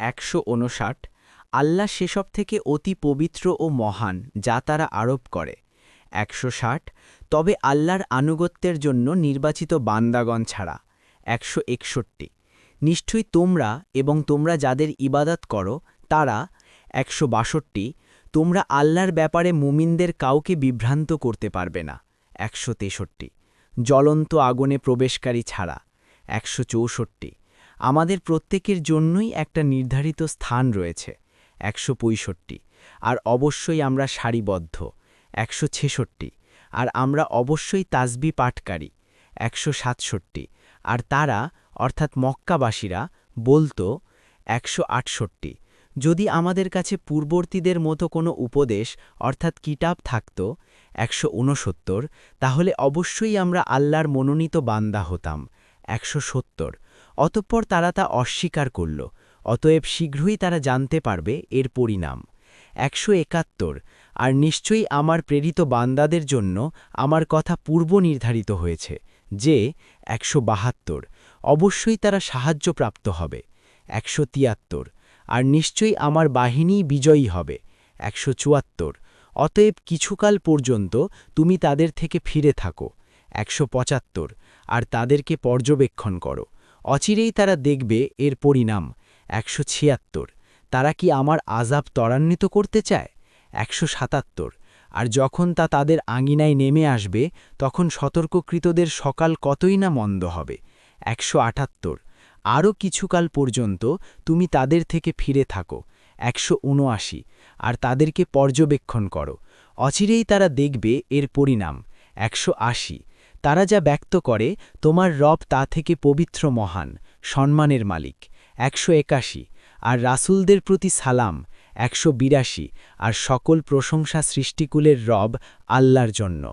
একশো উনষাট, আল্লাহ সেসব থেকে অতি পবিত্র ও মহান, যা তারা আরোপ করে। একশো ষাট, তবে আল্লাহর আনুগত্যের জন্য নির্বাচিত বান্দাগণ ছাড়া। একশো একষট্টি, নিশ্চয়ই তোমরা এবং তোমরা যাদের ইবাদত করো, তারা। একশো বাষট্টি, তোমরা আল্লাহর ব্যাপারে মুমিনদের কাউকে বিভ্রান্ত করতে পারবে না। একশো তেষট্টি, জ্বলন্ত আগুনে প্রবেশকারী ছাড়া। একশো চৌষট্টি আমাদের প্রত্যেকের জন্যই একটা নির্ধারিত স্থান রয়েছে, একশো পঁয়ষট্টি। আর অবশ্যই আমরা সারিবদ্ধ, একশো ছেষট্টি। আর আমরা অবশ্যই তাজবি পাঠকারী, একশো সাতষট্টি। আর তারা, অর্থাৎ মক্কাবাসীরা, বলতো, একশো আটষট্টি। যদি আমাদের কাছে পূর্ববর্তীদের মতো কোনো উপদেশ, অর্থাৎ কিতাব থাকত, একশো উনসত্তর তাহলে অবশ্যই আমরা আল্লাহর মনোনীত বান্দা হতাম। একশো সত্তর। অতঃপর তারা তা অস্বীকার করল। অতএব শীঘ্রই তারা জানতে পারবে এর পরিণাম। একশো একাত্তর। আর নিশ্চয়ই আমার প্রেরিত বান্দাদের জন্য আমার কথা পূর্ব নির্ধারিত হয়েছে, যে একশো বাহাত্তর। অবশ্যই তারা সাহায্যপ্রাপ্ত হবে। একশো তিয়াত্তর। আর নিশ্চয়ই আমার বাহিনী বিজয়ী হবে। একশো চুয়াত্তর। অতএব কিছুকাল পর্যন্ত তুমি তাদের থেকে ফিরে থাকো। একশো পঁচাত্তর, আর তাদেরকে পর্যবেক্ষণ করো। অচিরেই তারা দেখবে এর পরিণাম। একশো ছিয়াত্তর, তারা কি আমার আজাব ত্বরান্বিত করতে চায়? একশো সাতাত্তর, আর যখন তা তাদের আঙিনায় নেমে আসবে, তখন সতর্ককৃতদের সকাল কতই না মন্দ হবে। একশো আটাত্তর, আরও কিছুকাল পর্যন্ত তুমি তাদের থেকে ফিরে থাকো। একশো উনআশি, আর তাদেরকে পর্যবেক্ষণ করো। অচিরেই তারা দেখবে এর পরিণাম। একশো আশি তারা যা ব্যক্ত করে, তোমার রব তা থেকে পবিত্র মহান, সম্মানের মালিক, একশো একাশি, আর রাসুলদের প্রতি সালাম, একশো বিরাশি, আর সকল প্রশংসা সৃষ্টিকুলের রব আল্লাহর জন্য।